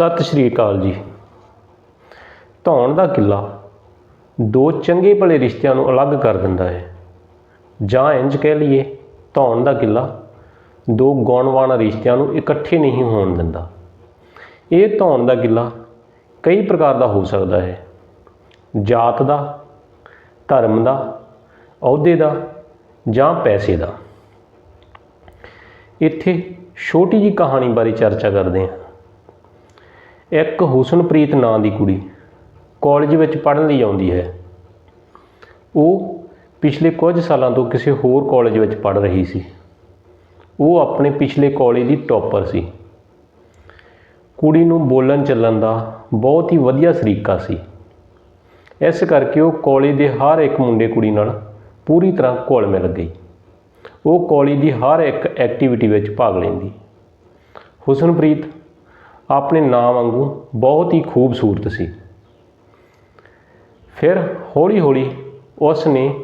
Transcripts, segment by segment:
ਸਤਿ ਸ਼੍ਰੀ ਅਕਾਲ ਜੀ। ਧੌਣ ਦਾ ਕਿੱਲਾ ਦੋ ਚੰਗੇ ਭਲੇ ਰਿਸ਼ਤਿਆਂ ਨੂੰ ਅਲੱਗ ਕਰ ਦਿੰਦਾ ਹੈ। ਜਾਂ ਇੰਜ ਕਹਿ ਲਈਏ, ਧੌਣ ਦਾ ਕਿੱਲਾ ਦੋ ਗੁਣਵਾਨ ਰਿਸ਼ਤਿਆਂ ਨੂੰ ਇਕੱਠੇ ਨਹੀਂ ਹੋਣ ਦਿੰਦਾ। ਇਹ ਧੌਣ ਦਾ ਕਿੱਲਾ ਕਈ ਪ੍ਰਕਾਰ ਦਾ ਹੋ ਸਕਦਾ ਹੈ। ਜਾਤ ਦਾ, ਧਰਮ ਦਾ, ਅਹੁਦੇ ਦਾ ਜਾਂ ਪੈਸੇ ਦਾ। ਇੱਥੇ ਛੋਟੀ ਜੀ ਕਹਾਣੀ ਬਾਰੇ ਚਰਚਾ ਕਰਦੇ ਹਾਂ। ਇੱਕ ਹੁਸਨਪ੍ਰੀਤ ਨਾਂ ਦੀ ਕੁੜੀ ਕਾਲਜ ਵਿੱਚ ਪੜ੍ਹਨ ਲਈ ਆਉਂਦੀ ਹੈ। ਉਹ ਪਿਛਲੇ ਕੁਝ ਸਾਲਾਂ ਤੋਂ ਕਿਸੇ ਹੋਰ ਕਾਲਜ ਵਿੱਚ ਪੜ੍ਹ ਰਹੀ ਸੀ। ਉਹ ਆਪਣੇ ਪਿਛਲੇ ਕਾਲਜ ਦੀ ਟੌਪਰ ਸੀ। ਕੁੜੀ ਨੂੰ ਬੋਲਣ ਚੱਲਣ ਦਾ ਬਹੁਤ ਹੀ ਵਧੀਆ ਸਰੀਕਾ ਸੀ। ਇਸ ਕਰਕੇ ਉਹ ਕਾਲਜ ਦੇ ਹਰ ਇੱਕ ਮੁੰਡੇ ਕੁੜੀ ਨਾਲ ਪੂਰੀ ਤਰ੍ਹਾਂ ਘੁਲ ਮਿਲ ਗਈ। ਉਹ ਕਾਲਜ ਦੀ ਹਰ ਇੱਕ ਐਕਟੀਵਿਟੀ ਵਿੱਚ ਭਾਗ ਲੈਂਦੀ। ਹੁਸਨਪ੍ਰੀਤ ਆਪਣੇ ਨਾਂ ਵਾਂਗੂ ਬਹੁਤ ਹੀ ਖੂਬਸੂਰਤ ਸੀ। ਫਿਰ ਹੌਲੀ-ਹੌਲੀ ਉਸ ਨੇ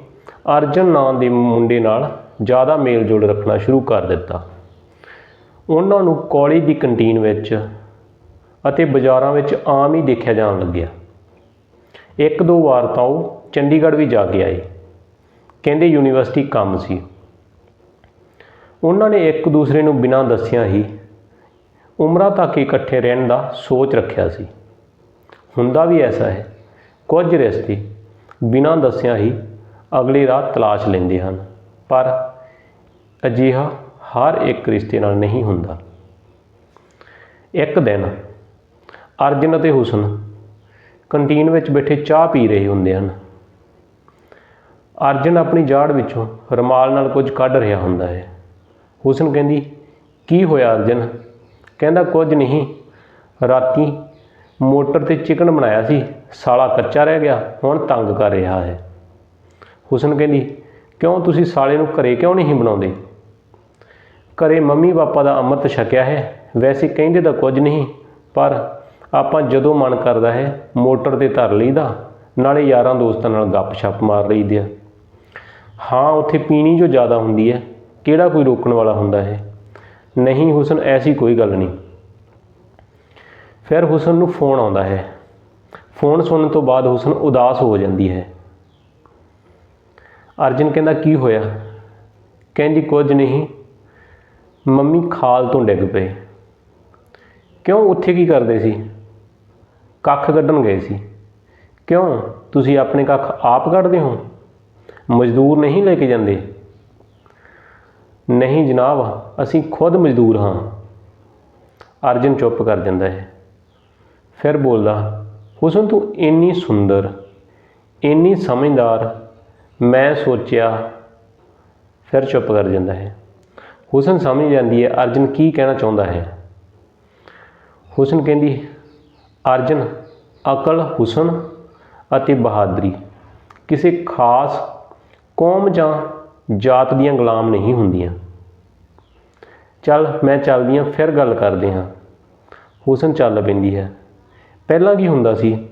ਅਰਜਨ ਨਾਂ ਦੇ ਮੁੰਡੇ ਨਾਲ ਜ਼ਿਆਦਾ ਮੇਲ ਜੋਲ ਰੱਖਣਾ ਸ਼ੁਰੂ ਕਰ ਦਿੱਤਾ। ਉਹਨਾਂ ਨੂੰ ਕਾਲਜ ਦੀ ਕੰਟੀਨ ਵਿੱਚ ਅਤੇ ਬਾਜ਼ਾਰਾਂ ਵਿੱਚ ਆਮ ਹੀ ਦੇਖਿਆ ਜਾਣ ਲੱਗਿਆ। ਇੱਕ ਦੋ ਵਾਰ ਤਾਂ ਉਹ ਚੰਡੀਗੜ੍ਹ ਵੀ ਜਾ ਕੇ ਆਏ। ਕਹਿੰਦੇ ਯੂਨੀਵਰਸਿਟੀ ਕੰਮ ਸੀ। ਉਹਨਾਂ ਨੇ ਇੱਕ ਦੂਸਰੇ ਨੂੰ ਬਿਨਾਂ ਦੱਸਿਆਂ ਹੀ ਉਮਰਾਂ ਤੱਕ ਇਕੱਠੇ ਰਹਿਣ ਦਾ ਸੋਚ ਰੱਖਿਆ ਸੀ। ਹੁੰਦਾ ਵੀ ਐਸਾ ਹੈ, ਕੁਝ ਰਿਸ਼ਤੇ ਬਿਨਾਂ ਦੱਸਿਆਂ ਹੀ ਅਗਲੀ ਰਾਤ ਤਲਾਸ਼ ਲੈਂਦੇ ਹਨ, ਪਰ ਅਜਿਹਾ ਹਰ ਇੱਕ ਰਿਸ਼ਤੇ ਨਾਲ ਨਹੀਂ ਹੁੰਦਾ। ਇੱਕ ਦਿਨ ਅਰਜਨ ਅਤੇ ਹੁਸਨ ਕੰਟੀਨ ਵਿੱਚ ਬੈਠੇ ਚਾਹ ਪੀ ਰਹੇ ਹੁੰਦੇ ਹਨ। ਅਰਜਨ ਆਪਣੀ ਜਾੜ ਵਿੱਚੋਂ ਰਮਾਲ ਨਾਲ ਕੁਝ ਕੱਢ ਰਿਹਾ ਹੁੰਦਾ ਹੈ। ਹੁਸਨ ਕਹਿੰਦੀ, ਕੀ ਹੋਇਆ ਅਰਜਨ? ਕਹਿੰਦਾ ਕੁਝ ਨਹੀਂ। ਰਾਤੀ ਮੋਟਰ ਤੇ ਚਿਕਨ ਬਣਾਇਆ ਸੀ। ਸਾਲਾ ਕੱਚਾ ਰਹਿ ਗਿਆ, ਹੁਣ ਤੰਗ ਕਰ ਰਿਹਾ ਹੈ। ਹੁਸਨ ਕਹਿੰਦੀ, ਕਿਉਂ ਤੁਸੀਂ ਸਾਲੇ ਨੂੰ ਘਰੇ ਕਿਉਂ ਨਹੀਂ ਬਣਾਉਂਦੇ? ਘਰੇ ਮੰਮੀ ਪਾਪਾ ਦਾ ਅੰਮ੍ਰਿਤ ਛਕਿਆ ਹੈ। ਵੈਸੇ ਕਹਿੰਦੇ ਤਾਂ ਕੁਝ ਨਹੀਂ, ਪਰ ਆਪਾਂ ਜਦੋਂ ਮਨ ਕਰਦਾ ਹੈ, ਮੋਟਰ ਤੇ ਧਰ ਲਈਦਾ, ਨਾਲੇ ਯਾਰਾਂ ਦੋਸਤਾਂ ਨਾਲ ਗੱਪ-ਸ਼ੱਪ ਮਾਰ ਲਈਦੇ ਆ। ਹਾਂ, ਉੱਥੇ ਪੀਣੀ ਜੋ ਜ਼ਿਆਦਾ ਹੁੰਦੀ ਹੈ, ਕਿਹੜਾ ਕੋਈ ਰੋਕਣ ਵਾਲਾ ਹੁੰਦਾ ਹੈ? ਨਹੀਂ ਹੁਸਨ, ਐਸੀ ਕੋਈ ਗੱਲ ਨਹੀਂ। ਫਿਰ ਹੁਸਨ ਨੂੰ ਫੋਨ ਆਉਂਦਾ ਹੈ। ਫੋਨ ਸੁਣਨ ਤੋਂ ਬਾਅਦ ਹੁਸਨ ਉਦਾਸ ਹੋ ਜਾਂਦੀ ਹੈ। ਅਰਜਨ ਕਹਿੰਦਾ, ਕੀ ਹੋਇਆ? ਕਹਿੰਦੀ, ਕੁਝ ਨਹੀਂ। ਮੰਮੀ ਖਾਲ ਤੋਂ ਡਿੱਗ ਪਏ। ਕਿਉਂ? ਉੱਥੇ ਕੀ ਕਰਦੇ ਸੀ? ਕੱਖ ਕੱਢਣ ਗਏ ਸੀ। ਕਿਉਂ? ਤੁਸੀਂ ਆਪਣੇ ਕੱਖ ਆਪ ਕੱਢਦੇ ਹੋ? ਮਜ਼ਦੂਰ ਨਹੀਂ ਲੈ ਕੇ ਜਾਂਦੇ? ਨਹੀਂ ਜਨਾਬ, ਅਸੀਂ ਖੁਦ ਮਜ਼ਦੂਰ ਹਾਂ। ਅਰਜਨ ਚੁੱਪ ਕਰ ਜਾਂਦਾ ਹੈ। ਫਿਰ ਬੋਲਦਾ, ਹੁਸਨ, ਤੂੰ ਇੰਨੀ ਸੁੰਦਰ, ਇੰਨੀ ਸਮਝਦਾਰ, ਮੈਂ ਸੋਚਿਆ। ਫਿਰ ਚੁੱਪ ਕਰ ਜਾਂਦਾ ਹੈ। ਹੁਸਨ ਸਮਝ ਜਾਂਦੀ ਹੈ, ਅਰਜਨ ਕੀ ਕਹਿਣਾ ਚਾਹੁੰਦਾ ਹੈ। ਹੁਸਨ ਕਹਿੰਦੀ, ਅਰਜਨ, ਅਕਲ, ਹੁਸਨ ਅਤੇ ਬਹਾਦਰੀ। ਕਿਸੇ ਖਾਸ ਕੌਮ ਜਾਂ ਜਾਤ ਦੀਆਂ ਗੁਲਾਮ ਨਹੀਂ ਹੁੰਦੀਆਂ। ਚੱਲ ਮੈਂ ਚੱਲਦੀ ਹਾਂ, ਫਿਰ ਗੱਲ ਕਰਦੇ ਹਾਂ। ਹੁਸਨ ਚੱਲ ਪੈਂਦੀ ਹੈ। ਪਹਿਲਾਂ ਕੀ ਹੁੰਦਾ ਸੀ?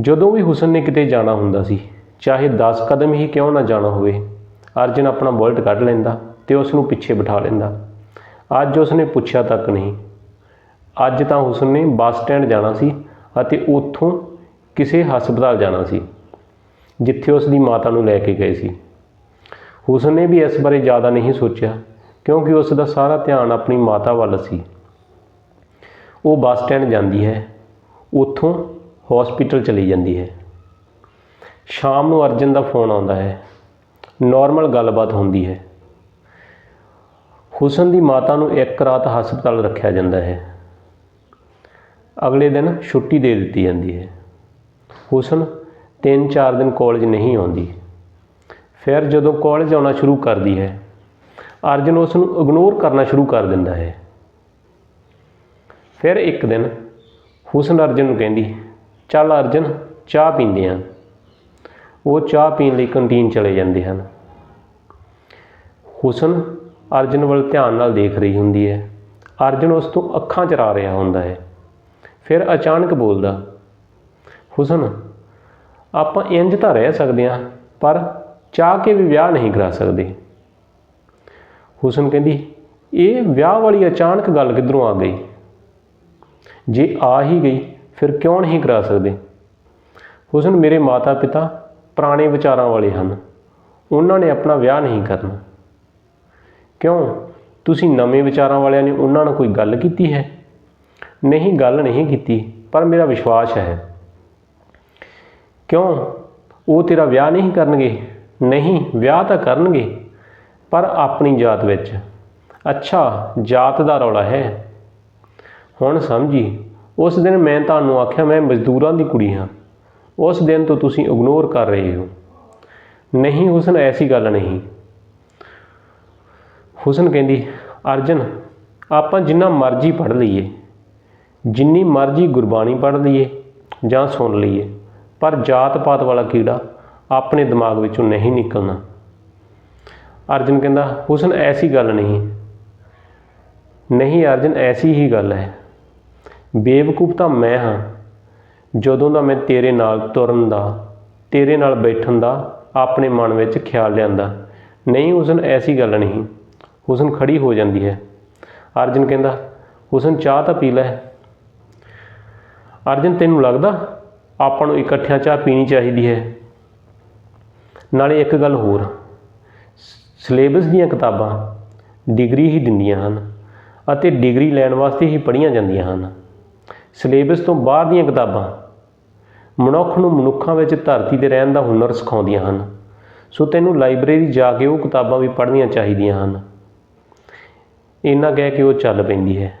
ਜਦੋਂ ਵੀ ਹੁਸਨ ਨੇ ਕਿਤੇ ਜਾਣਾ ਹੁੰਦਾ ਸੀ, ਚਾਹੇ 10 ਕਦਮ ਹੀ ਕਿਉਂ ਨਾ ਜਾਣਾ ਹੋਵੇ, ਅਰਜਨ ਆਪਣਾ ਬੁਲਟ ਕੱਢ ਲੈਂਦਾ ਤੇ ਉਸ ਨੂੰ ਪਿੱਛੇ ਬਿਠਾ ਲੈਂਦਾ। ਅੱਜ ਉਸ ਨੇ ਪੁੱਛਿਆ ਤੱਕ ਨਹੀਂ। ਅੱਜ ਤਾਂ ਹੁਸਨ ਨੇ ਬੱਸ ਸਟੈਂਡ ਜਾਣਾ ਸੀ ਅਤੇ ਉੱਥੋਂ ਕਿਸੇ ਹਸਪਤਾਲ ਜਾਣਾ ਸੀ, ਜਿੱਥੇ ਉਸ ਦੀ ਮਾਤਾ ਨੂੰ ਲੈ ਕੇ ਗਏ ਸੀ। ਹੁਸਨ ਨੇ ਵੀ ਇਸ ਬਾਰੇ ਜ਼ਿਆਦਾ ਨਹੀਂ ਸੋਚਿਆ, ਕਿਉਂਕਿ ਉਸ ਦਾ ਸਾਰਾ ਧਿਆਨ ਆਪਣੀ ਮਾਤਾ ਵੱਲ ਸੀ। ਉਹ ਬੱਸ ਸਟੈਂਡ ਜਾਂਦੀ ਹੈ, ਉੱਥੋਂ ਹਸਪੀਟਲ ਚਲੀ ਜਾਂਦੀ ਹੈ। ਸ਼ਾਮ ਨੂੰ ਅਰਜਨ ਦਾ ਫੋਨ ਆਉਂਦਾ ਹੈ ਨਾਰਮਲ ਗੱਲਬਾਤ ਹੁੰਦੀ ਹੈ। ਹੁਸਨ ਦੀ ਮਾਤਾ ਨੂੰ ਇੱਕ ਰਾਤ ਹਸਪਤਾਲ ਰੱਖਿਆ ਜਾਂਦਾ ਹੈ। ਅਗਲੇ ਦਿਨ ਛੁੱਟੀ ਦੇ ਦਿੱਤੀ ਜਾਂਦੀ ਹੈ। ਹੁਸਨ 3-4 ਦਿਨ ਕਾਲਜ ਨਹੀਂ ਆਉਂਦੀ। ਫਿਰ ਜਦੋਂ ਕਾਲਜ ਆਉਣਾ ਸ਼ੁਰੂ ਕਰਦੀ ਹੈ, ਅਰਜਨ ਉਸ ਨੂੰ ਇਗਨੋਰ ਕਰਨਾ ਸ਼ੁਰੂ ਕਰ ਦਿੰਦਾ ਹੈ। ਫਿਰ ਇੱਕ ਦਿਨ ਹੁਸਨ ਅਰਜਨ ਨੂੰ ਕਹਿੰਦੀ, ਚੱਲ ਅਰਜਨ, ਚਾਹ ਪੀਂਦੇ ਹਾਂ। ਉਹ ਚਾਹ ਪੀਣ ਲਈ ਕੰਟੀਨ ਚਲੇ ਜਾਂਦੇ ਹਨ। ਹੁਸਨ ਅਰਜਨ ਵੱਲ ਧਿਆਨ ਨਾਲ ਦੇਖ ਰਹੀ ਹੁੰਦੀ ਹੈ। ਅਰਜਨ ਉਸ ਤੋਂ ਅੱਖਾਂ ਚਰਾ ਰਿਹਾ ਹੁੰਦਾ ਹੈ। ਫਿਰ ਅਚਾਨਕ ਬੋਲਦਾ, ਹੁਸਨ, ਆਪਾਂ ਇੰਜ ਤਾਂ ਰਹਿ ਸਕਦੇ ਹਾਂ, ਪਰ ਚਾਹ ਕੇ ਵੀ ਵਿਆਹ ਨਹੀਂ ਕਰਾ ਸਕਦੇ। ਹੁਸਨ ਕਹਿੰਦੀ, ਇਹ ਵਿਆਹ ਵਾਲੀ ਅਚਾਨਕ ਗੱਲ ਕਿੱਧਰੋਂ ਆ ਗਈ? ਜੇ ਆ ਹੀ ਗਈ, ਫਿਰ ਕਿਉਂ ਨਹੀਂ ਕਰਾ ਸਕਦੇ? ਹੁਸਨ ਮੇਰੇ ਮਾਤਾ ਪਿਤਾ ਪੁਰਾਣੇ ਵਿਚਾਰਾਂ ਵਾਲੇ ਹਨ। ਉਹਨਾਂ ਨੇ ਆਪਣਾ ਵਿਆਹ ਨਹੀਂ ਕਰਨਾ। ਕਿਉਂ? ਤੁਸੀਂ ਨਵੇਂ ਵਿਚਾਰਾਂ ਵਾਲਿਆਂ ਨੇ ਉਹਨਾਂ ਨਾਲ ਕੋਈ ਗੱਲ ਕੀਤੀ ਹੈ? ਨਹੀਂ, ਗੱਲ ਨਹੀਂ ਕੀਤੀ, ਪਰ ਮੇਰਾ ਵਿਸ਼ਵਾਸ ਹੈ। ਕਿਉਂ? ਉਹ ਤੇਰਾ ਵਿਆਹ ਨਹੀਂ ਕਰਨਗੇ? ਨਹੀਂ, ਵਿਆਹ ਤਾਂ ਕਰਨਗੇ, ਪਰ ਆਪਣੀ ਜਾਤ ਵਿੱਚ। ਅੱਛਾ, ਜਾਤ ਦਾ ਰੌਲਾ ਹੈ। ਹੁਣ ਸਮਝੀ, ਉਸ ਦਿਨ ਮੈਂ ਤੁਹਾਨੂੰ ਆਖਿਆ ਮੈਂ ਮਜ਼ਦੂਰਾਂ ਦੀ ਕੁੜੀ ਹਾਂ। ਉਸ ਦਿਨ ਤੋਂ ਤੁਸੀਂ ਇਗਨੋਰ ਕਰ ਰਹੇ ਹੋ। ਨਹੀਂ, ਹੁਸਨ, ਐਸੀ ਗੱਲ ਨਹੀਂ। ਹੁਸਨ ਕਹਿੰਦੀ, ਅਰਜਨ, ਆਪਾਂ ਜਿੰਨਾ ਮਰਜ਼ੀ ਪੜ੍ਹ ਲਈਏ। ਜਿੰਨੀ ਮਰਜ਼ੀ ਗੁਰਬਾਣੀ ਪੜ੍ਹ ਲਈਏ ਜਾਂ ਸੁਣ ਲਈਏ, ਪਰ ਜਾਤ ਪਾਤ ਵਾਲਾ ਕੀੜਾ ਆਪਣੇ ਦਿਮਾਗ ਵਿੱਚੋਂ ਨਹੀਂ ਨਿਕਲਣਾ। ਅਰਜਨ ਕਹਿੰਦਾ, ਹੁਸਨ, ਐਸੀ ਗੱਲ ਨਹੀਂ। ਨਹੀਂ ਅਰਜਨ, ਐਸੀ ਹੀ ਗੱਲ ਹੈ। ਬੇਵਕੂਫ ਤਾਂ ਮੈਂ ਹਾਂ। ਜਦੋਂ ਦਾ ਮੈਂ ਤੇਰੇ ਨਾਲ ਤੁਰਨ ਦਾ, ਤੇਰੇ ਨਾਲ ਬੈਠਣ ਦਾ, ਆਪਣੇ ਮਨ ਵਿੱਚ ਖਿਆਲ ਲਿਆਂਦਾ, ਨਹੀਂ ਹੁਸਨ, ਐਸੀ ਗੱਲ ਨਹੀਂ। ਹੁਸਨ ਖੜੀ ਹੋ ਜਾਂਦੀ ਹੈ। ਅਰਜਨ ਕਹਿੰਦਾ, ਹੁਸਨ, ਚਾਹ ਤਾਂ ਪੀ ਲੈ। ਅਰਜਨ, ਤੈਨੂੰ ਲੱਗਦਾ ਆਪਾਂ ਨੂੰ ਇਕੱਠਿਆਂ ਚਾਹ ਪੀਣੀ ਚਾਹੀਦੀ ਹੈ? ਨਾਲੇ ਇੱਕ ਗੱਲ ਹੋਰ। ਸਿਲੇਬਸ ਦੀਆਂ ਕਿਤਾਬਾਂ ਡਿਗਰੀ ਹੀ ਦਿੰਦੀਆਂ ਹਨ ਅਤੇ ਡਿਗਰੀ ਲੈਣ ਵਾਸਤੇ ਹੀ ਪੜ੍ਹੀਆਂ ਜਾਂਦੀਆਂ ਹਨ। ਸਿਲੇਬਸ ਤੋਂ ਬਾਹਰ ਦੀਆਂ ਕਿਤਾਬਾਂ ਮਨੁੱਖ ਨੂੰ ਮਨੁੱਖਾਂ ਵਿੱਚ ਧਰਤੀ ਤੇ ਰਹਿਣ ਦਾ ਹੁਨਰ ਸਿਖਾਉਂਦੀਆਂ ਹਨ। ਸੋ ਤੈਨੂੰ ਲਾਇਬ੍ਰੇਰੀ ਜਾ ਕੇ ਉਹ ਕਿਤਾਬਾਂ ਵੀ ਪੜ੍ਹਨੀਆਂ ਚਾਹੀਦੀਆਂ ਹਨ। ਇੰਨਾ ਕਹਿ ਕੇ ਉਹ ਚੱਲ ਪੈਂਦੀ ਹੈ।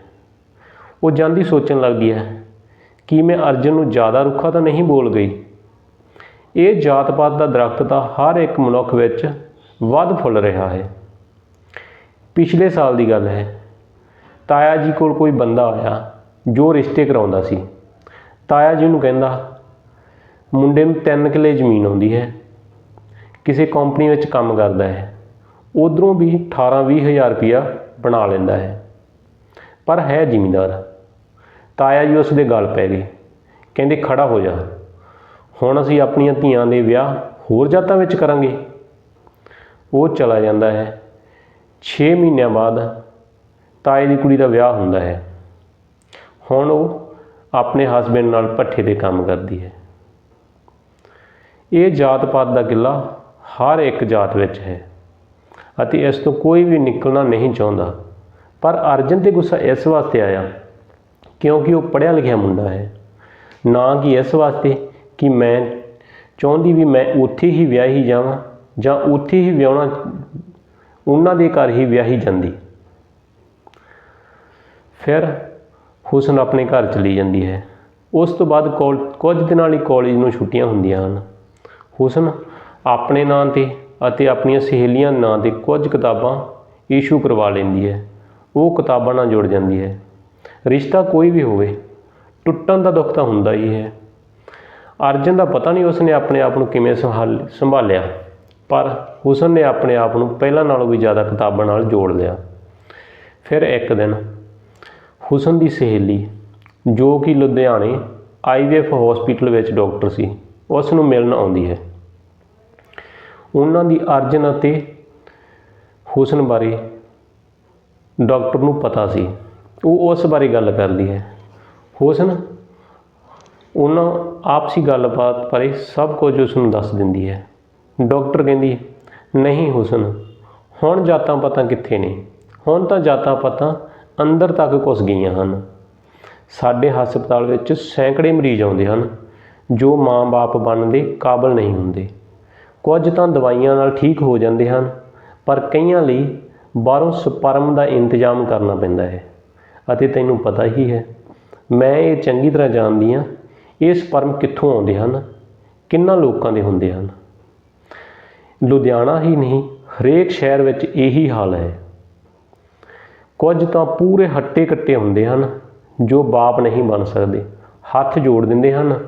ਉਹ ਜਾਂਦੀ ਸੋਚਣ ਲੱਗਦੀ ਹੈ ਕਿ ਮੈਂ ਅਰਜਨ ਨੂੰ ਜ਼ਿਆਦਾ ਰੁੱਖਾ ਤਾਂ ਨਹੀਂ ਬੋਲ ਗਈ। ਇਹ ਜਾਤ ਪਾਤ ਦਾ ਦਰਖਤ ਤਾਂ ਹਰ ਇੱਕ ਮਨੁੱਖ ਵਿੱਚ ਵੱਧ ਫੁੱਲ ਰਿਹਾ ਹੈ। ਪਿਛਲੇ ਸਾਲ ਦੀ ਗੱਲ ਹੈ। ਤਾਇਆ ਜੀ ਕੋਲ ਕੋਈ ਬੰਦਾ ਆਇਆ ਜੋ ਰਿਸ਼ਤੇ ਕਰਾਉਂਦਾ ਸੀ। ਤਾਇਆ ਜੀ ਨੂੰ ਕਹਿੰਦਾ, ਮੁੰਡੇ ਨੂੰ 3 ਕਿੱਲੇ ਜ਼ਮੀਨ ਆਉਂਦੀ ਹੈ। ਕਿਸੇ ਕੰਪਨੀ ਵਿੱਚ ਕੰਮ ਕਰਦਾ ਹੈ। ਉਧਰੋਂ ਵੀ 18 ਹਜ਼ਾਰ ਰੁਪਇਆ ਬਣਾ ਲੈਂਦਾ ਹੈ। ਪਰ ਹੈ ਜ਼ਿਮੀਂਦਾਰ। ਤਾਇਆ ਜੀ ਉਸ ਦੇ ਗੱਲ ਪੈ ਗਈ ਕਹਿੰਦੇ, ਖੜਾ ਹੋ ਜਾ। ਹੁਣ ਅਸੀਂ ਆਪਣੀਆਂ ਧੀਆਂ ਦੇ ਵਿਆਹ ਹੋਰ ਜਾਤਾਂ ਵਿੱਚ ਕਰਾਂਗੇ। ਉਹ ਚਲਾ ਜਾਂਦਾ ਹੈ। 6 ਮਹੀਨਿਆਂ ਬਾਅਦ ਤਾਏ ਦੀ ਕੁੜੀ ਦਾ ਵਿਆਹ ਹੁੰਦਾ ਹੈ। ਹੁਣ ਉਹ ਆਪਣੇ ਹਸਬੰਡ ਨਾਲ ਪੱਠੇ ਦੇ ਕੰਮ ਕਰਦੀ ਹੈ। ਇਹ ਜਾਤ ਪਾਤ ਦਾ ਗਿੱਲਾ ਹਰ ਇੱਕ ਜਾਤ ਵਿੱਚ ਹੈ ਅਤੇ ਇਸ ਤੋਂ ਕੋਈ ਵੀ ਨਿਕਲਣਾ ਨਹੀਂ ਚਾਹੁੰਦਾ। ਪਰ ਅਰਜਨ ਤੇ ਗੁੱਸਾ ਇਸ ਵਾਸਤੇ ਆਇਆ ਕਿਉਂਕਿ ਉਹ ਪੜ੍ਹਿਆ ਲਿਖਿਆ ਮੁੰਡਾ ਹੈ। ਨਾ ਕਿ ਇਸ ਵਾਸਤੇ ਕਿ ਮੈਂ ਚਾਹੁੰਦੀ ਵੀ ਮੈਂ ਉੱਥੇ ਹੀ ਵਿਆਹੀ ਜਾਵਾਂ ਜਾਂ ਉੱਥੇ ਹੀ ਵਿਆਹਣਾ, ਉਹਨਾਂ ਦੇ ਘਰ ਹੀ ਵਿਆਹੀ ਜਾਂਦੀ। ਫਿਰ ਹੁਸਨ ਆਪਣੇ ਘਰ ਚਲੀ ਜਾਂਦੀ ਹੈ। ਉਸ ਤੋਂ ਬਾਅਦ ਕੋਲ, ਕੁਝ ਦਿਨਾਂ ਲਈ ਕਾਲਜ ਨੂੰ ਛੁੱਟੀਆਂ ਹੁੰਦੀਆਂ ਹਨ। ਹੁਸਨ ਆਪਣੇ ਨਾਂ ਤੇ ਅਤੇ ਆਪਣੀਆਂ ਸਹੇਲੀਆਂ ਨਾਂ ਤੇ ਕੁਝ ਕਿਤਾਬਾਂ ਇਸ਼ੂ ਕਰਵਾ ਲੈਂਦੀ ਹੈ। ਉਹ ਕਿਤਾਬਾਂ ਨਾਲ ਜੁੜ ਜਾਂਦੀ ਹੈ। ਰਿਸ਼ਤਾ ਕੋਈ ਵੀ ਹੋਵੇ, ਟੁੱਟਣ ਦਾ ਦੁੱਖ ਤਾਂ ਹੁੰਦਾ ਹੀ ਹੈ। ਅਰਜਨ ਦਾ ਪਤਾ ਨਹੀਂ ਉਸਨੇ ਆਪਣੇ ਆਪ ਨੂੰ ਕਿਵੇਂ ਸੰਭਾਲ, ਸੰਭਾਲਿਆ, ਪਰ ਹੁਸਨ ਨੇ ਆਪਣੇ ਆਪ ਨੂੰ ਪਹਿਲਾਂ ਨਾਲੋਂ ਵੀ ਜ਼ਿਆਦਾ ਕਿਤਾਬਾਂ ਨਾਲ ਜੋੜ ਲਿਆ। ਫਿਰ ਇੱਕ ਦਿਨ ਹੁਸਨ ਦੀ ਸਹੇਲੀ, ਜੋ ਕਿ ਲੁਧਿਆਣੇ ਆਈਵੀਐਫ ਹਸਪੀਟਲ ਵਿੱਚ ਡਾਕਟਰ ਸੀ ਉਸ ਨੂੰ ਮਿਲਣ ਆਉਂਦੀ ਹੈ। ਉਹਨਾਂ ਦੀ ਅਰਜਨ ਅਤੇ ਹੁਸਨ ਬਾਰੇ ਡਾਕਟਰ ਨੂੰ ਪਤਾ ਸੀ। ਉਹ ਉਸ ਬਾਰੇ ਗੱਲ ਕਰਦੀ ਹੈ। ਹੁਸਨ ਉਹਨਾਂ ਆਪਸੀ ਗੱਲਬਾਤ ਬਾਰੇ ਸਭ ਕੁਝ ਉਸ ਨੂੰ ਦੱਸ ਦਿੰਦੀ ਹੈ। ਡਾਕਟਰ ਕਹਿੰਦੀ ਨਹੀਂ ਹੁਸਨ, ਹੁਣ ਜਾਤਾਂ ਪਤਾਂ ਕਿੱਥੇ ਨੇ? ਹੁਣ ਤਾਂ ਜਾਤਾਂ ਪਤਾਂ ਅੰਦਰ ਤੱਕ ਘੁਸ ਗਈਆਂ ਹਨ। ਸਾਡੇ ਹਸਪਤਾਲ ਵਿੱਚ ਸੈਂਕੜੇ ਮਰੀਜ਼ ਆਉਂਦੇ ਹਨ, ਜੋ ਮਾਂ-ਬਾਪ ਬਣਨ ਦੇ ਕਾਬਲ ਨਹੀਂ ਹੁੰਦੇ। ਕੁਝ ਤਾਂ ਦਵਾਈਆਂ ਨਾਲ ਠੀਕ ਹੋ ਜਾਂਦੇ ਹਨ, ਪਰ ਕਈਆਂ ਲਈ ਬਾਹਰੋਂ ਸਪਰਮ ਦਾ ਇੰਤਜ਼ਾਮ ਕਰਨਾ ਪੈਂਦਾ ਹੈ। ਅਤੇ ਤੈਨੂੰ ਪਤਾ ਹੀ ਹੈ, ਮੈਂ ਇਹ ਚੰਗੀ ਤਰ੍ਹਾਂ ਜਾਣਦੀ ਹਾਂ ਇਹ ਸਪਰਮ ਕਿੱਥੋਂ ਆਉਂਦੇ ਹਨ? ਕਿੰਨਾ ਲੋਕਾਂ ਦੇ ਹੁੰਦੇ ਹਨ? ਲੁਧਿਆਣਾ ਹੀ ਨਹੀਂ, ਹਰੇਕ ਸ਼ਹਿਰ ਵਿੱਚ ਇਹੀ ਹਾਲ ਹੈ। ਕੁਝ ਤਾਂ ਪੂਰੇ ਹੱਟੇ ਕੱਟੇ ਹੁੰਦੇ ਹਨ, ਜੋ ਬਾਪ ਨਹੀਂ ਬਣ ਸਕਦੇ, ਹੱਥ ਜੋੜ ਦਿੰਦੇ ਹਨ।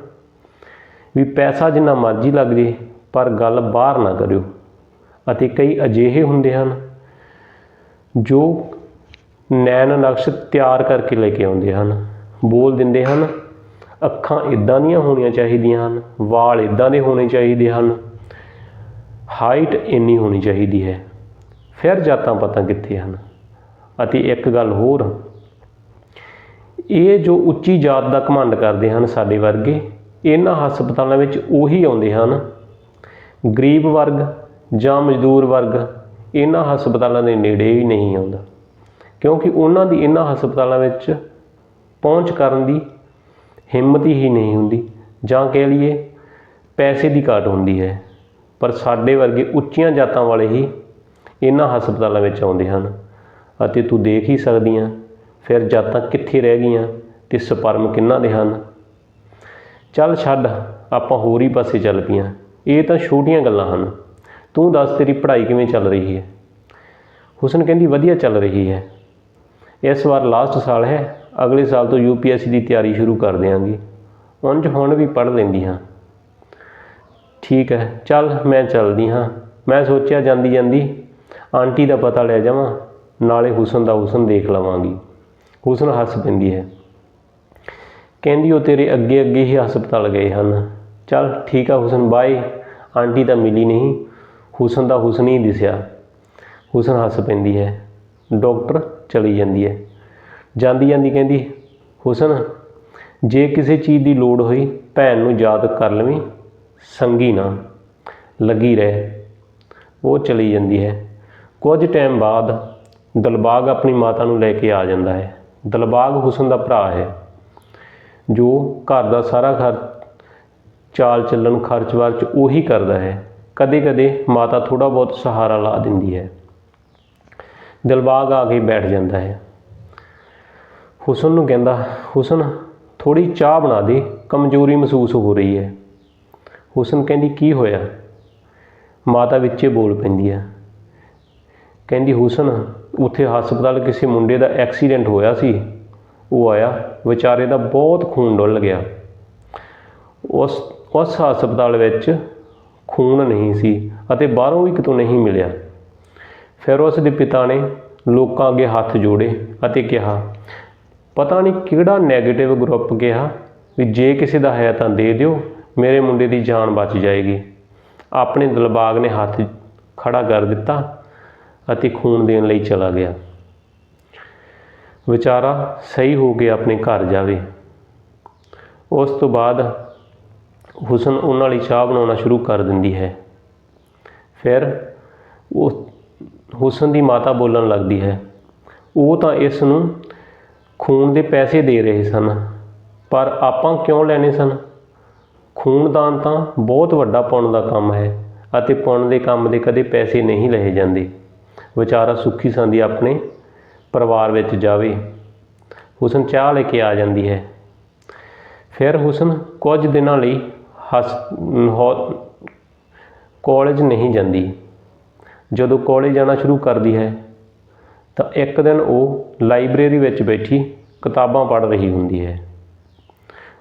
ਵੀ ਪੈਸਾ ਜਿੰਨਾ ਮਰਜ਼ੀ ਲੱਗ ਜੇ, ਪਰ ਗੱਲ ਬਾਹਰ ਨਾ ਕਰਿਓ। ਅਤੇ ਕਈ ਅਜਿਹੇ ਹੁੰਦੇ ਹਨ, ਜੋ ਨੈਣ ਨਕਸ਼ ਤਿਆਰ ਕਰਕੇ ਲੈ ਕੇ ਆਉਂਦੇ ਹਨ, ਬੋਲ ਦਿੰਦੇ ਹਨ ਅੱਖਾਂ ਇਦਾਂ ਦੀਆਂ ਹੋਣੀਆਂ ਚਾਹੀਦੀਆਂ ਹਨ, ਵਾਲ ਇਦਾਂ ਦੇ ਹੋਣੇ ਚਾਹੀਦੇ ਹਨ। ਹਾਈਟ ਇੰਨੀ ਹੋਣੀ ਚਾਹੀਦੀ ਹੈ। ਫਿਰ ਜਾਤਾਂ ਪਤਾਂ ਕਿੱਥੇ ਹਨ? ਅਤੇ ਇੱਕ ਗੱਲ ਹੋਰ, ਇਹ ਜੋ ਉੱਚੀ ਜਾਤ ਦਾ ਘਮੰਡ ਕਰਦੇ ਹਨ ਸਾਡੇ ਵਰਗੇ, ਇਹਨਾਂ ਹਸਪਤਾਲਾਂ ਵਿੱਚ ਉਹੀ ਆਉਂਦੇ ਹਨ। ਗਰੀਬ ਵਰਗ ਜਾਂ ਮਜ਼ਦੂਰ ਵਰਗ, ਇਹਨਾਂ ਹਸਪਤਾਲਾਂ ਦੇ ਨੇੜੇ ਹੀ ਨਹੀਂ ਆਉਂਦਾ। ਕਿਉਂਕਿ ਉਹਨਾਂ ਦੀ ਇਹਨਾਂ ਹਸਪਤਾਲਾਂ ਵਿੱਚ ਪਹੁੰਚ ਕਰਨ ਦੀ ਹਿੰਮਤ ਹੀ ਨਹੀਂ ਹੁੰਦੀ। ਜਾਂ ਕਹਿ ਲਈਏ, ਪੈਸੇ ਦੀ ਘਾਟ ਹੁੰਦੀ ਹੈ, ਪਰ ਸਾਡੇ ਵਰਗੇ ਉੱਚੀਆਂ ਜਾਤਾਂ ਵਾਲੇ ਹੀ ਇਹਨਾਂ ਹਸਪਤਾਲਾਂ ਵਿੱਚ ਆਉਂਦੇ ਹਨ। ਅਤੇ ਤੂੰ ਦੇਖ ਹੀ ਸਕਦੀ ਆਂ ਫਿਰ ਜਾਤਾਂ ਕਿੱਥੇ ਰਹਿ ਗਈਆਂ ਤੇ ਸਪਰਮ ਕਿੰਨਾਂ ਦੇ ਹਨ। ਚੱਲ ਛੱਡ, ਆਪਾਂ ਹੋਰ ਹੀ ਪਾਸੇ ਚੱਲ ਪਈਆਂ। ਇਹ ਤਾਂ ਛੋਟੀਆਂ ਗੱਲਾਂ ਹਨ। ਤੂੰ ਦੱਸ ਤੇਰੀ ਪੜ੍ਹਾਈ ਕਿਵੇਂ ਚੱਲ ਰਹੀ ਹੈ? ਹੁਸਨ ਕਹਿੰਦੀ, ਵਧੀਆ ਚੱਲ ਰਹੀ ਹੈ। ਇਸ ਵਾਰ ਲਾਸਟ ਸਾਲ ਹੈ। ਅਗਲੇ ਸਾਲ ਤੋਂ ਯੂਪੀਐਸਸੀ ਦੀ ਤਿਆਰੀ ਸ਼ੁਰੂ ਕਰ ਦਿਆਂਗੀ। ਉਂਝ ਹੁਣ ਵੀ ਪੜ੍ਹ ਲੈਂਦੀ ਹਾਂ। ਠੀਕ ਹੈ, ਚੱਲ ਮੈਂ ਚੱਲਦੀ ਹਾਂ। ਮੈਂ ਸੋਚਿਆ ਜਾਂਦੀ ਜਾਂਦੀ ਆਂਟੀ ਦਾ ਪਤਾ ਲੈ ਜਾਵਾਂ, ਨਾਲੇ ਹੁਸਨ ਦਾ ਹੁਸਨ ਦੇਖ ਲਵਾਂਗੀ। ਹੁਸਨ ਹੱਸ ਪੈਂਦੀ ਹੈ। ਕਹਿੰਦੀ, ਉਹ ਤੇਰੇ ਅੱਗੇ ਅੱਗੇ ਹੀ ਹਸਪਤਾਲ ਗਏ ਹਨ। ਚੱਲ ਠੀਕ ਆ ਹੁਸਨ ਬਾਏ ਆਂਟੀ ਤਾਂ ਮਿਲੀ ਨਹੀਂ। ਹੁਸਨ ਦਾ ਹੁਸਨ ਹੀ ਦਿਸਿਆ। ਹੁਸਨ ਹੱਸ ਪੈਂਦੀ ਹੈ। ਡਾਕਟਰ ਚਲੀ ਜਾਂਦੀ ਹੈ। ਜਾਂਦੀ ਜਾਂਦੀ ਕਹਿੰਦੀ, ਹੁਸਨ, ਜੇ ਕਿਸੇ ਚੀਜ਼ ਦੀ ਲੋੜ ਹੋਈ, ਭੈਣ ਨੂੰ ਯਾਦ ਕਰ ਲਵੀਂ, ਸੰਗੀ ਨਾ, ਲੱਗੀ ਰਹਿ। ਉਹ ਚਲੀ ਜਾਂਦੀ ਹੈ। ਕੁਝ ਟਾਈਮ ਬਾਅਦ ਦਿਲਬਾਗ ਆਪਣੀ ਮਾਤਾ ਨੂੰ ਲੈ ਕੇ ਆ ਜਾਂਦਾ ਹੈ। ਦਿਲਬਾਗ ਹੁਸਨ ਦਾ ਭਰਾ ਹੈ, ਜੋ ਘਰ ਦਾ ਸਾਰਾ ਖਰਚ, ਚਾਲ ਚੱਲਣ, ਖਰਚ ਵਰਚ ਉਹੀ ਕਰਦਾ ਹੈ। ਕਦੇ ਕਦੇ ਮਾਤਾ ਥੋੜਾ ਬਹੁਤ ਸਹਾਰਾ ਲਾ ਦਿੰਦੀ ਹੈ। ਦਿਲਬਾਗ ਆ ਕੇ ਬੈਠ ਜਾਂਦਾ ਹੈ। ਹੁਸਨ ਨੂੰ ਕਹਿੰਦਾ, ਹੁਸਨ ਥੋੜੀ ਚਾਹ ਬਣਾ ਦੇ, ਕਮਜ਼ੋਰੀ ਮਹਿਸੂਸ ਹੋ ਰਹੀ ਹੈ। ਹੁਸਨ ਕਹਿੰਦੀ, ਕੀ ਹੋਇਆ? ਮਾਤਾ ਵਿੱਚੇ ਬੋਲ ਪੈਂਦੀ ਹੈ। ਕਹਿੰਦੀ, ਹੁਸਨ, ਉੱਥੇ ਹਸਪਤਾਲ ਕਿਸੇ ਮੁੰਡੇ ਦਾ ਐਕਸੀਡੈਂਟ ਹੋਇਆ ਸੀ। ਉਹ ਆਇਆ, ਵਿਚਾਰੇ ਦਾ ਬਹੁਤ ਖੂਨ ਡੁੱਲ ਗਿਆ। ਉਸ ਉਸ ਹਸਪਤਾਲ ਵਿੱਚ ਖੂਨ ਨਹੀਂ ਸੀ ਅਤੇ ਬਾਹਰੋਂ ਵੀ ਕਿਤੋਂ ਨਹੀਂ ਮਿਲਿਆ। ਫਿਰ ਉਸ ਦੇ ਪਿਤਾ ਨੇ ਲੋਕਾਂ ਅੱਗੇ ਹੱਥ ਜੋੜੇ ਅਤੇ ਕਿਹਾ ਪਤਾ ਨਹੀਂ ਕਿਹੜਾ ਨੈਗੇਟਿਵ ਗਰੁੱਪ ਕਿਹਾ ਵੀ ਜੇ ਕਿਸੇ ਦਾ ਹੈ ਤਾਂ ਦੇ ਦਿਓ, ਮੇਰੇ ਮੁੰਡੇ ਦੀ ਜਾਨ ਬਚ ਜਾਏਗੀ। ਆਪਣੇ ਦਿਲਬਾਗ ਨੇ ਹੱਥ ਖੜਾ ਕਰ ਦਿੱਤਾ ਅਤੇ ਖੂਨ ਦੇਣ ਲਈ ਚਲਾ ਗਿਆ। ਵਿਚਾਰਾ ਸਹੀ ਹੋ ਕੇ ਆਪਣੇ ਘਰ ਜਾਵੇ। ਉਸ ਤੋਂ ਬਾਅਦ ਹੁਸਨ ਉਹਨਾਂ ਲਈ ਚਾਹ ਬਣਾਉਣਾ ਸ਼ੁਰੂ ਕਰ ਦਿੰਦੀ ਹੈ। ਫਿਰ ਉਹ ਹੁਸਨ ਦੀ ਮਾਤਾ ਬੋਲਣ ਲੱਗਦੀ ਹੈ, ਉਹ ਤਾਂ ਇਸ ਨੂੰ ਖੂਨ ਦੇ ਪੈਸੇ ਦੇ ਰਹੇ ਸਨ, ਪਰ ਆਪਾਂ ਕਿਉਂ ਲੈਣੇ ਸਨ? ਖੂਨਦਾਨ ਤਾਂ ਬਹੁਤ ਵੱਡਾ ਪੁੰਨ ਦਾ ਕੰਮ ਹੈ ਅਤੇ ਪੁੰਨ ਦੇ ਕੰਮ ਦੇ ਕਦੇ ਪੈਸੇ ਨਹੀਂ ਲਏ ਜਾਂਦੇ। ਵਿਚਾਰਾ ਸੁੱਖੀ ਸੰਦੀ ਆਪਣੇ ਪਰਿਵਾਰ ਵਿੱਚ ਜਾਵੇ। ਹੁਸਨ ਚਾਹ ਲੈ ਕੇ ਆ ਜਾਂਦੀ ਹੈ। ਫਿਰ ਹੁਸਨ ਕੁਝ ਦਿਨਾਂ ਲਈ ਹਸ ਕਾਲਜ ਨਹੀਂ ਜਾਂਦੀ। ਜਦੋਂ ਕਾਲਜ ਜਾਣਾ ਸ਼ੁਰੂ ਕਰਦੀ ਹੈ ਤਾਂ ਇੱਕ ਦਿਨ ਉਹ ਲਾਇਬ੍ਰੇਰੀ ਵਿੱਚ ਬੈਠੀ ਕਿਤਾਬਾਂ ਪੜ੍ਹ ਰਹੀ ਹੁੰਦੀ ਹੈ।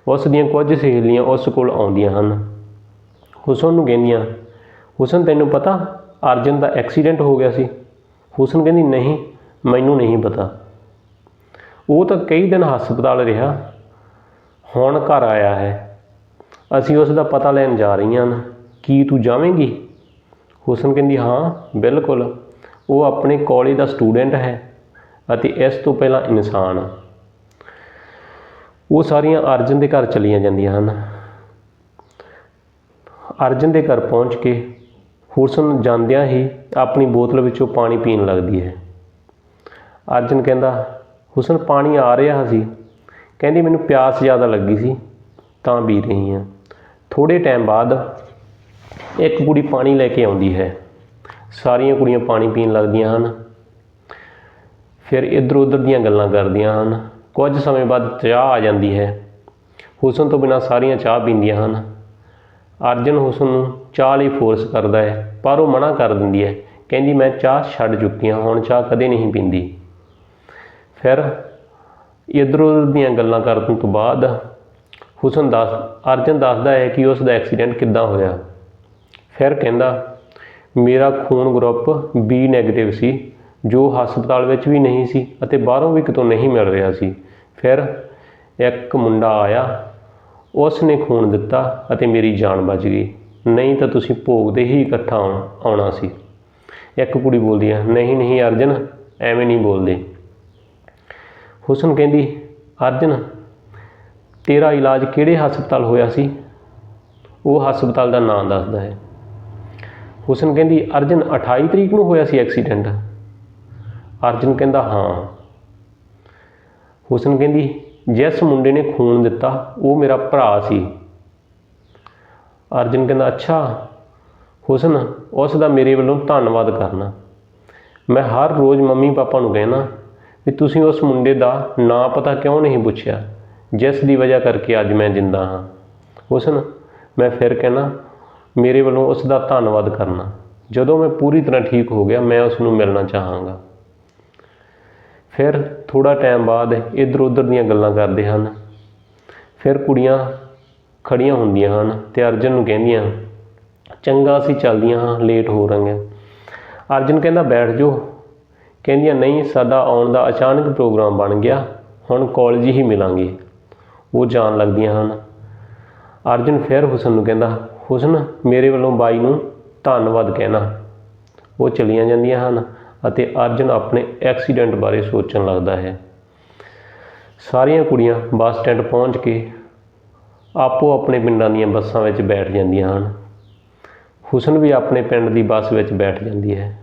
ਉਸ ਦੀਆਂ ਕੁਝ ਸਹੇਲੀਆਂ ਉਸ ਕੋਲ ਆਉਂਦੀਆਂ ਹਨ। ਹੁਸਨ ਨੂੰ ਕਹਿੰਦੀਆਂ, ਹੁਸਨ, ਤੈਨੂੰ ਪਤਾ ਅਰਜਨ ਦਾ ਐਕਸੀਡੈਂਟ ਹੋ ਗਿਆ ਸੀ? ਹੁਸਨ ਕਹਿੰਦੀ, ਨਹੀਂ, ਮੈਨੂੰ ਨਹੀਂ ਪਤਾ। ਉਹ ਤਾਂ ਕਈ ਦਿਨ ਹਸਪਤਾਲ ਰਿਹਾ, ਹੁਣ ਘਰ ਆਇਆ ਹੈ। ਅਸੀਂ ਉਸ ਦਾ ਪਤਾ ਲੈਣ ਜਾ ਰਹੀਆਂ ਹਨ। ਕੀ ਤੂੰ ਜਾਵੇਂਗੀ? ਹੁਸਨ ਕਹਿੰਦੀ, ਹਾਂ, ਬਿਲਕੁਲ। ਉਹ ਆਪਣੇ ਕਾਲਜ ਦਾ ਸਟੂਡੈਂਟ ਹੈ ਅਤੇ ਇਸ ਤੋਂ ਪਹਿਲਾਂ ਇਨਸਾਨ ਉਹ ਸਾਰੀਆਂ ਅਰਜਨ ਦੇ ਘਰ ਚਲੀਆਂ ਜਾਂਦੀਆਂ ਹਨ। ਅਰਜਨ ਦੇ ਘਰ ਪਹੁੰਚ ਕੇ ਹੁਸਨ ਜਾਂਦਿਆਂ ਹੀ ਆਪਣੀ ਬੋਤਲ ਵਿੱਚੋਂ ਪਾਣੀ ਪੀਣ ਲੱਗਦੀ ਹੈ। ਅਰਜਨ ਕਹਿੰਦਾ, ਹੁਸਨ, ਪਾਣੀ ਆ ਰਿਹਾ ਸੀ। ਕਹਿੰਦੀ, ਮੈਨੂੰ ਪਿਆਸ ਜ਼ਿਆਦਾ ਲੱਗੀ ਸੀ, ਤਾਂ ਪੀ ਰਹੀ ਹਾਂ। ਥੋੜੇ ਟਾਈਮ ਬਾਅਦ ਇੱਕ ਕੁੜੀ ਪਾਣੀ ਲੈ ਕੇ ਆਉਂਦੀ ਹੈ। ਸਾਰੀਆਂ ਕੁੜੀਆਂ ਪਾਣੀ ਪੀਣ ਲੱਗਦੀਆਂ ਹਨ। ਫਿਰ ਇੱਧਰ ਉੱਧਰ ਦੀਆਂ ਗੱਲਾਂ ਕਰਦੀਆਂ ਹਨ। ਕੁਝ ਸਮੇਂ ਬਾਅਦ ਚਾਹ ਆ ਜਾਂਦੀ ਹੈ। ਹੁਸਨ ਤੋਂ ਬਿਨਾਂ ਸਾਰੀਆਂ ਚਾਹ ਪੀਂਦੀਆਂ ਹਨ। ਅਰਜਨ ਹੁਸਨ ਨੂੰ ਚਾਹ ਲਈ ਫੋਰਸ ਕਰਦਾ ਹੈ, ਪਰ ਉਹ ਮਨਾ ਕਰ ਦਿੰਦੀ ਹੈ, ਕਹਿੰਦੀ, ਮੈਂ ਚਾਹ ਛੱਡ ਚੁੱਕੀ ਹਾਂ, ਹੁਣ ਚਾਹ ਕਦੇ ਨਹੀਂ ਪੀਂਦੀ। ਫਿਰ ਇੱਧਰ ਉੱਧਰ ਦੀਆਂ ਗੱਲਾਂ ਕਰਨ ਤੋਂ ਬਾਅਦ ਹੁਸਨ ਦੱਸ, ਅਰਜਨ ਦੱਸਦਾ ਹੈ ਕਿ ਉਸ ਦਾ ਐਕਸੀਡੈਂਟ ਕਿੱਦਾਂ ਹੋਇਆ। ਫਿਰ ਕਹਿੰਦਾ ਮੇਰਾ ਖੂਨ ਗਰੁੱਪ ਬੀ ਨੈਗੇਟਿਵ ਸੀ, ਜੋ ਹਸਪਤਾਲ ਵਿੱਚ ਵੀ ਨਹੀਂ ਸੀ ਅਤੇ ਬਾਹਰੋਂ ਵੀ ਕਿਤੋਂ ਨਹੀਂ ਮਿਲ ਰਿਹਾ ਸੀ। ਫਿਰ ਇੱਕ ਮੁੰਡਾ ਆਇਆ ਉਸ ਨੇ ਖੂਨ ਦਿੱਤਾ ਅਤੇ ਮੇਰੀ ਜਾਨ ਬਚ ਗਈ। ਨਹੀਂ ਤਾਂ ਤੁਸੀਂ ਭੋਗਦੇ ਹੀ ਇਕੱਠਾ ਆਉਣਾ ਆਉਣਾ ਸੀ। ਇੱਕ ਕੁੜੀ ਬੋਲਦੀ ਹੈ ਨਹੀਂ ਨਹੀਂ ਅਰਜਨ, ਐਵੇਂ ਨਹੀਂ ਬੋਲਦੇ। ਹੁਸਨ ਕਹਿੰਦੀ, ਅਰਜਨ, ਤੇਰਾ ਇਲਾਜ ਕਿਹੜੇ ਹਸਪਤਾਲ ਹੋਇਆ ਸੀ? ਉਹ ਹਸਪਤਾਲ ਦਾ ਨਾਮ ਦੱਸਦਾ ਹੈ। ਹੁਸਨ ਕਹਿੰਦੀ, ਅਰਜਨ 28 ਤਰੀਕ ਨੂੰ ਹੋਇਆ ਸੀ ਐਕਸੀਡੈਂਟ। ਅਰਜਨ ਕਹਿੰਦਾ, ਹਾਂ। ਹੁਸਨ ਕਹਿੰਦੀ, ਜਿਸ ਮੁੰਡੇ ਨੇ ਖੂਨ ਦਿੱਤਾ, ਉਹ ਮੇਰਾ ਭਰਾ ਸੀ। ਅਰਜਨ ਕਹਿੰਦਾ, ਅੱਛਾ। ਹੁਸਨ, ਉਸ ਦਾ ਮੇਰੇ ਵੱਲੋਂ ਧੰਨਵਾਦ ਕਰਨਾ। ਮੈਂ ਹਰ ਰੋਜ਼ ਮੰਮੀ ਪਾਪਾ ਨੂੰ ਕਹਿਣਾ ਵੀ ਤੁਸੀਂ ਉਸ ਮੁੰਡੇ ਦਾ ਨਾਂ ਪਤਾ ਕਿਉਂ ਨਹੀਂ ਪੁੱਛਿਆ? ਜਿਸ ਦੀ ਵਜ੍ਹਾ ਕਰਕੇ ਅੱਜ ਮੈਂ ਜਿੰਦਾ ਹਾਂ। ਹੁਸਨ, ਮੈਂ ਫਿਰ ਕਹਿਣਾ ਮੇਰੇ ਵੱਲੋਂ ਉਸ ਦਾ ਧੰਨਵਾਦ ਕਰਨਾ। ਜਦੋਂ ਮੈਂ ਪੂਰੀ ਤਰ੍ਹਾਂ ਠੀਕ ਹੋ ਗਿਆ, ਮੈਂ ਉਸ ਨੂੰ ਮਿਲਣਾ ਚਾਹਾਂਗਾ। ਫਿਰ ਥੋੜਾ ਟਾਈਮ ਬਾਅਦ ਇੱਧਰ ਉੱਧਰ ਦੀਆਂ ਗੱਲਾਂ ਕਰਦੇ ਹਨ। ਫਿਰ ਕੁੜੀਆਂ ਖੜੀਆਂ ਹੁੰਦੀਆਂ ਹਨ ਤੇ ਅਰਜਨ ਨੂੰ ਕਹਿੰਦੀਆਂ, ਚੰਗਾ, ਅਸੀਂ ਚੱਲਦੀਆਂ ਹਾਂ ਲੇਟ ਹੋ ਰਹੇ ਅਰਜਨ ਕਹਿੰਦਾ, ਬੈਠ ਜਾਓ। ਕਹਿੰਦੀਆਂ, ਨਹੀਂ, ਸਾਡਾ ਆਉਣ ਦਾ ਅਚਾਨਕ ਪ੍ਰੋਗਰਾਮ ਬਣ ਗਿਆ। ਹੁਣ ਕਾਲਜ ਹੀ ਮਿਲਾਂਗੇ। ਉਹ ਜਾਣ ਲੱਗਦੀਆਂ ਹਨ। ਅਰਜਨ ਫਿਰ ਹੁਸਨ ਨੂੰ ਕਹਿੰਦਾ ਹੁਸਨ, ਮੇਰੇ ਵੱਲੋਂ ਬਾਈ ਨੂੰ ਧੰਨਵਾਦ ਕਹਿਣਾ। ਉਹ ਚਲੀਆਂ ਜਾਂਦੀਆਂ ਹਨ ਅਤੇ ਅਰਜਨ ਆਪਣੇ ਐਕਸੀਡੈਂਟ ਬਾਰੇ ਸੋਚਣ ਲੱਗਦਾ ਹੈ। ਸਾਰੀਆਂ ਕੁੜੀਆਂ ਬੱਸ ਸਟੈਂਡ ਪਹੁੰਚ ਕੇ ਆਪੋ ਆਪਣੇ ਪਿੰਡਾਂ ਦੀਆਂ ਬੱਸਾਂ ਵਿੱਚ ਬੈਠ ਜਾਂਦੀਆਂ ਹਨ। ਹੁਸਨ ਵੀ ਆਪਣੇ ਪਿੰਡ ਦੀ ਬੱਸ ਵਿੱਚ ਬੈਠ ਜਾਂਦੀ ਹੈ।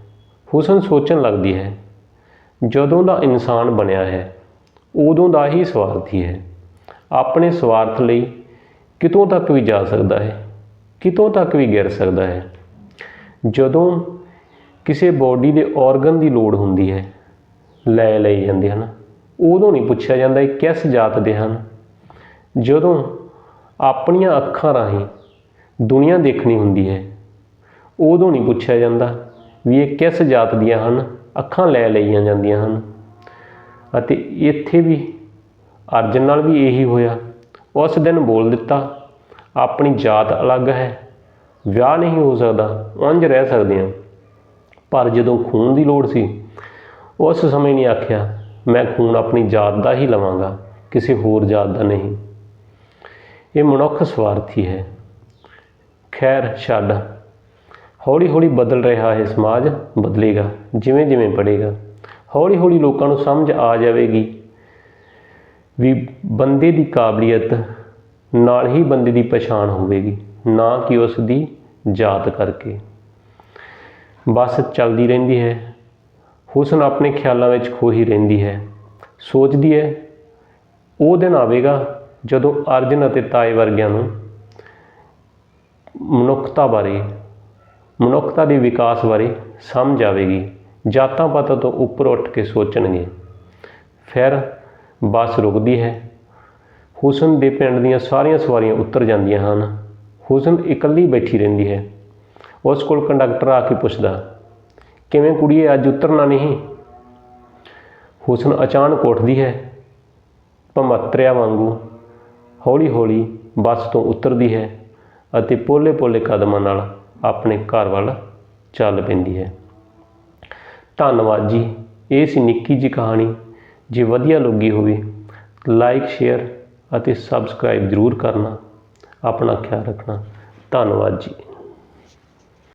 ਹੁਸਨ ਸੋਚਣ ਲੱਗਦੀ ਹੈ, ਜਦੋਂ ਦਾ ਇਨਸਾਨ ਬਣਿਆ ਹੈ, ਉਦੋਂ ਦਾ ਹੀ ਸਵਾਰਥੀ ਹੈ। ਆਪਣੇ ਸਵਾਰਥ ਲਈ ਕਿਤੋਂ ਤੱਕ ਵੀ ਜਾ ਸਕਦਾ ਹੈ? ਕਿਤੋਂ ਤੱਕ ਵੀ ਗਿਰ ਸਕਦਾ ਹੈ? ਜਦੋਂ ਕਿਸੇ ਬੋਡੀ ਦੇ ਆਰਗਨ ਦੀ ਲੋੜ ਹੁੰਦੀ ਹੈ, ਲੈ ਲਏ ਜਾਂਦੇ ਹਨ, ਉਦੋਂ ਨਹੀਂ ਪੁੱਛਿਆ ਜਾਂਦਾ ਇਹ ਕਿਸ ਜਾਤ ਦੇ ਹਨ। ਜਦੋਂ ਆਪਣੀਆਂ ਅੱਖਾਂ ਰਾਹੀਂ ਦੁਨੀਆ ਦੇਖਣੀ ਹੁੰਦੀ ਹੈ, ਉਦੋਂ ਨਹੀਂ ਪੁੱਛਿਆ ਜਾਂਦਾ ਵੀ ਇਹ ਕਿਸ ਜਾਤ ਦੀਆਂ ਹਨ, ਅੱਖਾਂ ਲੈ ਲਈਆਂ ਜਾਂਦੀਆਂ ਹਨ। ਅਤੇ ਇੱਥੇ ਵੀ ਅਰਜਨ ਨਾਲ ਵੀ ਇਹੀ ਹੋਇਆ। ਉਸ ਦਿਨ ਬੋਲ ਦਿੱਤਾ ਆਪਣੀ ਜਾਤ ਅਲੱਗ ਹੈ। ਵਿਆਹ ਨਹੀਂ ਹੋ ਸਕਦਾ ਉਂਝ ਰਹਿ ਸਕਦੇ ਹਾਂ ਪਰ ਜਦੋਂ ਖੂਨ ਦੀ ਲੋੜ ਸੀ ਉਸ ਸਮੇਂ ਨਹੀਂ ਆਖਿਆ, ਮੈਂ ਖੂਨ ਆਪਣੀ ਜਾਤ ਦਾ ਹੀ ਲਵਾਂਗਾ, ਕਿਸੇ ਹੋਰ ਜਾਤ ਦਾ ਨਹੀਂ। ਇਹ ਮਨੁੱਖ ਸਵਾਰਥੀ ਹੈ। ਖੈਰ, ਛੱਡ। ਹੌਲੀ ਹੌਲੀ ਬਦਲ ਰਿਹਾ ਹੈ ਸਮਾਜ, ਬਦਲੇਗਾ ਜਿਵੇਂ ਜਿਵੇਂ ਪੜੇਗਾ ਹੌਲੀ ਹੌਲੀ ਲੋਕਾਂ ਨੂੰ ਸਮਝ ਆ ਜਾਵੇਗੀ ਵੀ ਬੰਦੇ ਦੀ ਕਾਬਲੀਅਤ ਨਾਲ ਹੀ ਬੰਦੇ ਦੀ ਪਛਾਣ ਹੋਵੇਗੀ, ਨਾ ਕਿ ਉਸ ਦੀ ਜਾਤ ਕਰਕੇ। ਬਸ ਚੱਲਦੀ ਰਹਿੰਦੀ ਹੈ। ਹੁਸਨ ਆਪਣੇ ਖਿਆਲਾਂ ਵਿੱਚ ਖੋਹੀ ਰਹਿੰਦੀ ਹੈ। ਸੋਚਦੀ ਹੈ, ਉਹ ਦਿਨ ਆਵੇਗਾ ਜਦੋਂ ਅਰਜਨ ਅਤੇ ਤਾਏ ਵਰਗਿਆਂ ਨੂੰ ਮਨੁੱਖਤਾ ਬਾਰੇ, ਮਨੁੱਖਤਾ ਦੇ ਵਿਕਾਸ ਬਾਰੇ ਸਮਝ ਆਵੇਗੀ। ਜਾਤਾਂ ਪਾਤਾਂ ਤੋਂ ਉੱਪਰ ਉੱਠ ਕੇ ਸੋਚਣਗੇ। ਫਿਰ ਬੱਸ ਰੁਕਦੀ ਹੈ। ਹੁਸਨ ਦੇ ਪਿੰਡ ਦੀਆਂ ਸਾਰੀਆਂ ਸਵਾਰੀਆਂ ਉਤਰ ਜਾਂਦੀਆਂ ਹਨ। ਹੁਸਨ ਇਕੱਲੀ ਬੈਠੀ ਰਹਿੰਦੀ ਹੈ। ਉਸ ਕੋਲ ਕੰਡਕਟਰ ਆ ਕੇ ਪੁੱਛਦਾ, ਕਿਵੇਂ ਕੁੜੀਏ, ਅੱਜ ਉਤਰਨਾ ਨਹੀਂ? ਹੁਸਨ ਅਚਾਨਕ ਉੱਠਦੀ ਹੈ। ਭਮਤਰਿਆ ਵਾਂਗੂ ਹੌਲੀ ਹੌਲੀ ਬੱਸ ਤੋਂ ਉਤਰਦੀ ਹੈ ਅਤੇ ਪੋਲੇ ਪੋਲੇ ਕਦਮਾਂ ਨਾਲ ਆਪਣੇ ਘਰ ਵੱਲ ਚੱਲ ਪੈਂਦੀ ਹੈ। ਧੰਨਵਾਦ ਜੀ, ਇਹ ਸੀ ਨਿੱਕੀ ਜੀ ਕਹਾਣੀ। ਜੇ ਵਧੀਆ ਲੱਗੀ ਹੋਵੇ ਲਾਈਕ ਸ਼ੇਅਰ ਅਤੇ ਸਬਸਕ੍ਰਾਈਬ ਜ਼ਰੂਰ ਕਰਨਾ ਆਪਣਾ ਖਿਆਲ ਰੱਖਣਾ। ਧੰਨਵਾਦ ਜੀ।